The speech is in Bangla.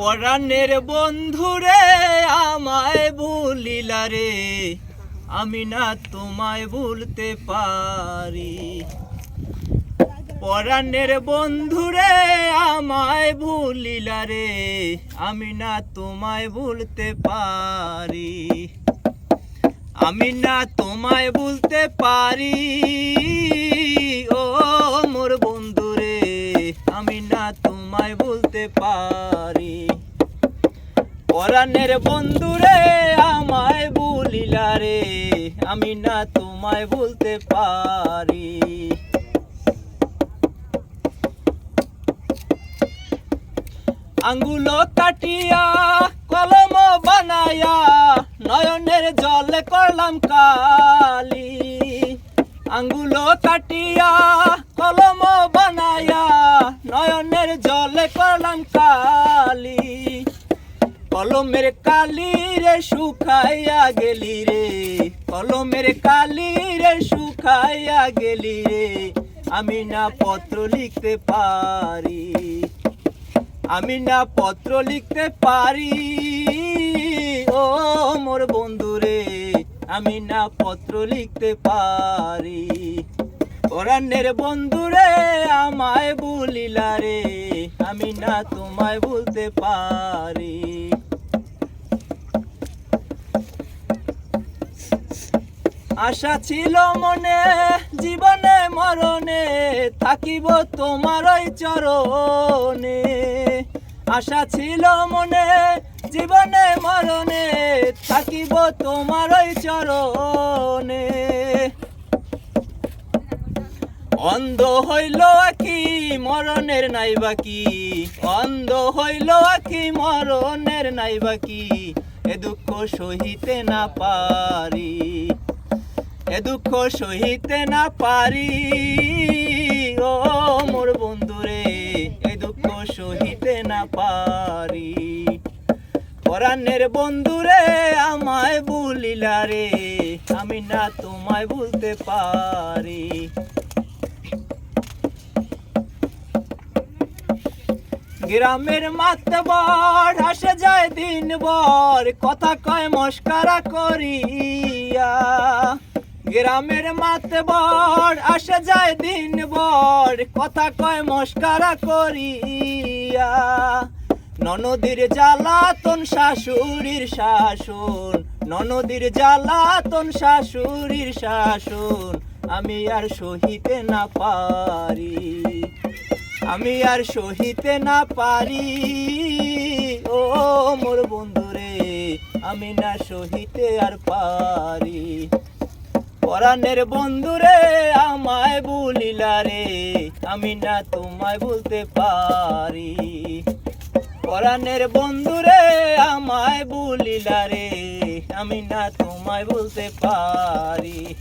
পরাণের বন্ধুরে, আমায় ভুলিলা রে। আমি না তোমায় ভুলতে পারি। পরাণের বন্ধুরে, আমায় ভুলিলা রে। আমি না তোমায় ভুলতে পারি। আমি না তোমায় ভুলতে পারি। পরাণের বন্ধুরে আমায় বলিলা রে, আমি না তোমায় বলতে পারি। আঙ্গুলো কাটিয়া, কলম বানায়া, নয়নের জলে করলাম কালি। আঙ্গুলো কাটিয়া, কলম বানায়া কলমের কালি রে শুকাইয়া গেলি রে। কলমের কালি রে শুকাইয়া গেলি রে। আমি না পত্র লিখতে পারি। আমি না পত্র লিখতে পারি। ও মোর বন্ধুরে, আমি না পত্র লিখতে পারি। পরাণের বন্ধুরে, আমায় ভুলিলা রে, আমি না তোমায় বলতে পারি। আশা ছিল মনে, জীবনে মরণে থাকিব তোমার ওই চরণে। আশা ছিল মনে, জীবনে মরণে থাকিব তোমার ওই চরণে। অন্ধ হইল আখি মরণের নাই বাকি, অন্ধ হইল আখি মরণের নাই বাকি, এ দুঃখ সহিতে না পারি। এ দুঃখ সহিতে না পারি। ও মোর বন্ধুরে, এ দুঃখ সহিতে না পারি। পরাণের বন্ধুরে, আমায় ভুলিলা রে, আমি না তোমায় ভুলতে পারি। গ্রামের মাতবর হাসে যায় দিন বর কথা কয় মস্কারা করিয়া। গ্রামের মাতবর আসে যায় দিন বর কথা কয় মস্কারা করিয়া। ননদীর জ্বালাতন শাশুড়ির শাসন। ননদীর জ্বালাতন শাশুড়ির শাসন। আমি আর সহিতে না পারি। আমি আর সহিতে না পারি। ও মোর বন্ধুরে, আমি না সহিতে আর পারি। পরাণের বন্ধুরে আমায় বলিলা রে, আমি না তোমায় বলতে পারি। পরাণের বন্ধুরে আমায় বলিলা রে, আমি না তোমায় বলতে পারি।